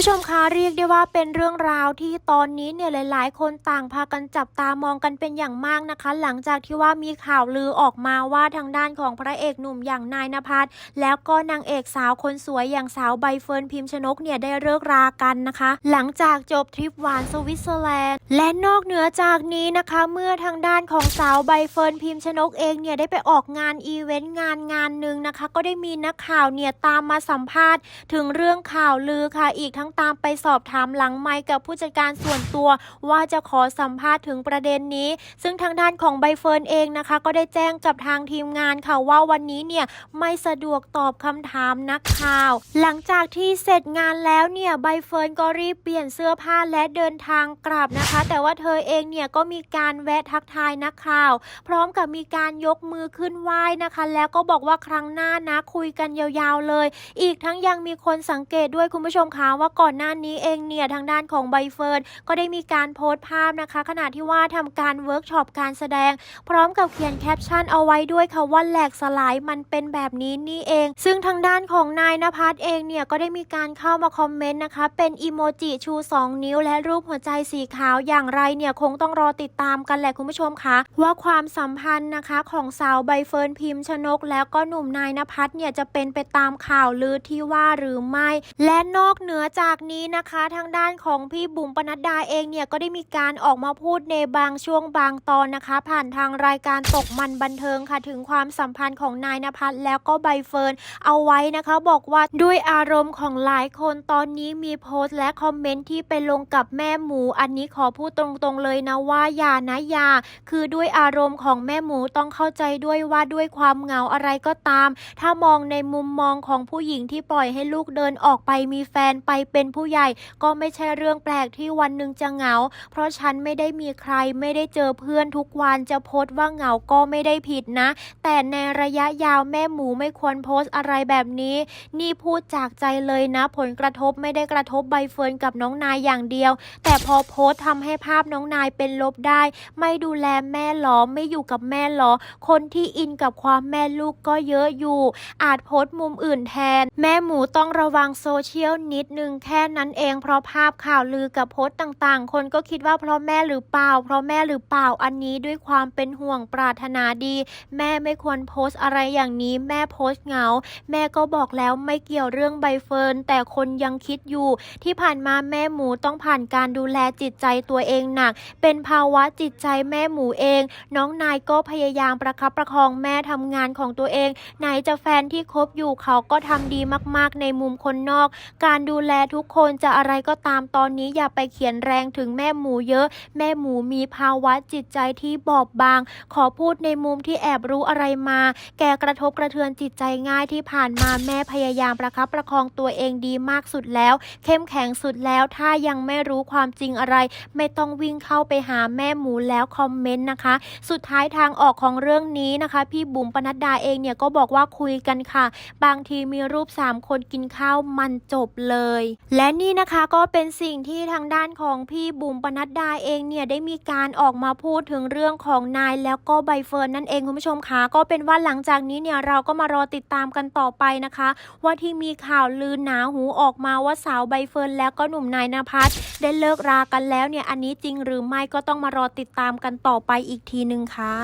ผู้ชมคะเรียกได้ว่าเป็นเรื่องราวที่ตอนนี้เนี่ยหลาย ๆ คนต่างพากันจับตามองกันเป็นอย่างมากนะคะ หลังจากที่ว่ามีข่าวลือออกมาว่าทางด้านของพระเอกหนุ่มอย่างนายนภัสแล้วก็นางเอกสาวคนสวยอย่างสาวใบเฟิร์นพิมชนกเนี่ยได้เลิกรากันนะคะ หลังจากจบทริปหวานสวิตเซอร์แลนด์และนอกเหนือจากนี้นะคะ เมื่อทางด้านของสาวใบเฟิร์นพิมชนกเองเนี่ยได้ไปออกงานอีเวนต์งานงานหนึ่งนะคะ ก็ได้มีนักข่าวเนี่ยตามมาสัมภาษณ์ ถึงเรื่องข่าวลือค่ะอีกทั้งตามไปสอบถามหลังไมค์กับผู้จัดการส่วนตัว ว่าจะขอสัมภาษณ์ถึงประเด็นนี้ ซึ่งทางด้านของใบเฟิร์นเองนะคะ ก็ได้แจ้งกับทางทีมงานค่ะว่าวันนี้เนี่ยไม่สะดวกตอบคำถามนักข่าว หลังจากที่เสร็จงานแล้วเนี่ยใบเฟิร์นก็รีบเปลี่ยนเสื้อผ้าและเดินทางกลับนะคะ แต่ว่าเธอเองเนี่ยก็มีการแวะทักทายนักข่าว พร้อมกับมีการยกมือขึ้นไหว้นะคะ แล้วก็บอกว่าครั้งหน้านะคุยกันยาวๆเลย อีกทั้งยังมีคนสังเกตด้วยคุณผู้ชมคะว่าก่อนหน้านี้เองเนี่ยทางด้านของใบเฟิร์นก็ได้มีการโพสต์ภาพนะคะ ขณะที่ว่าทำการเวิร์กช็อปการแสดง พร้อมกับเขียนแคปชั่นเอาไว้ด้วยค่ะว่าแหลกสลายมันเป็นแบบนี้นี่เอง ซึ่งทางด้านของนายนภัสเองเนี่ยก็ได้มีการเข้ามาคอมเมนต์นะคะ เป็นอีโมจิชู 2 นิ้ว และรูปหัวใจสีขาวอย่างไรเนี่ยคงต้องรอติดตามกันแหละคุณผู้ชมคะว่าความสัมพันธ์นะคะของสาวใบเฟิร์นพิมพ์ชนก แล้วก็หนุ่มนายนภัสเนี่ยจะเป็นไปตามข่าวลือที่ว่าหรือไม่ และนอกเหนือจากนี้นะคะทางด้านของพี่บุ๋มปนัดดาเองเนี่ยก็ได้มีการออกมาพูดในบางช่วงบางตอนนะคะ ผ่านทางรายการตกมันบันเทิงค่ะถึงความสัมพันธ์ของนายนภัสแล้วก็ใบเฟิร์นเอาไว้นะคะ บอกว่าด้วยอารมณ์ของหลายคนตอนนี้มีโพสต์และคอมเมนต์ที่ไปลงกับแม่หมู อันนี้ขอพูดตรงๆเลยนะว่าอย่านะอย่าคือด้วยอารมณ์ของแม่หมูต้องเข้าใจด้วยว่าด้วยความเหงาอะไรก็ตาม ถ้ามองในมุมมองของผู้หญิงที่ปล่อยให้ลูกเดินออกไปมีแฟนไปเป็นเป็นผู้ใหญ่ก็ไม่ใช่เรื่องแปลกที่วันหนึ่งจะเหงา เพราะฉันไม่ได้มีใครไม่ได้เจอเพื่อนทุกวันจะโพสต์ว่าเหงาก็ไม่ได้ผิดนะ แต่ในระยะยาวแม่หมูไม่ควรโพสต์อะไรแบบนี้ นี่พูดจากใจเลยนะ ผลกระทบไม่ได้กระทบใบเฟิร์นกับน้องนายอย่างเดียว แต่พอโพสต์ทำให้ภาพน้องนายเป็นลบได้ ไม่ดูแลแม่หรอไม่อยู่กับแม่หรอ คนที่อินกับความแม่ลูกก็เยอะอยู่ อาจโพสต์มุมอื่นแทน แม่หมูต้องระวังโซเชียลนิดนึงแค่นั้นเอง เพราะภาพข่าวลือกับโพสต์ต่างๆ คนก็คิดว่าเพราะแม่หรือเปล่า เพราะแม่หรือเปล่าอันนี้ด้วยความเป็นห่วงปรารถนาดี แม่ไม่ควรโพสต์อะไรอย่างนี้ แม่โพสต์เหงา แม่ก็บอกแล้วไม่เกี่ยวเรื่องใบเฟิร์นแต่คนยังคิดอยู่ ที่ผ่านมาแม่หมูต้องผ่านการดูแลจิตใจตัวเองหนัก เป็นภาวะจิตใจแม่หมูเอง น้องนายก็พยายามประคับประคองแม่ทำงานของตัวเอง ไหนจะแฟนที่คบอยู่เขาก็ทำดีมากๆ ในมุมคนนอก การดูแลทุกคนจะอะไรก็ตามตอนนี้อย่าไปเขียนแรงถึงแม่หมูเยอะ แม่หมูมีภาวะจิตใจที่บอบบาง ขอพูดในมุมที่แอบรู้อะไรมา แกกระทบกระเทือนจิตใจง่ายที่ผ่านมาแม่พยายามประคับประคองตัวเองดีมากสุดแล้ว เข้มแข็งสุดแล้วถ้ายังไม่รู้ความจริงอะไร ไม่ต้องวิ่งเข้าไปหาแม่หมูแล้วคอมเมนต์นะคะ สุดท้ายทางออกของเรื่องนี้นะคะ พี่บุ๋มปนัดดาเองเนี่ยก็บอกว่าคุยกันค่ะ บางทีมีรูป 3 คนกินข้าวมันจบเลยและนี่นะคะก็เป็นสิ่งที่ทางด้านของพี่บุ๋มปนัดดาเองเนี่ยได้มีการออกมาพูดถึงเรื่องของนายแล้วก็ใบเฟิร์นนั่นเองคุณผู้ชมคะก็เป็นว่าหลังจากนี้เนี่ยเราก็มารอติดตามกันต่อไปนะคะ ว่าที่มีข่าวลือหนาหูออกมาว่าสาวใบเฟิร์นแล้วก็หนุ่มนายนภัสได้เลิกรากันแล้วเนี่ยอันนี้จริงหรือไม่ก็ต้องมารอติดตามกันต่อไปอีกทีนึงค่ะ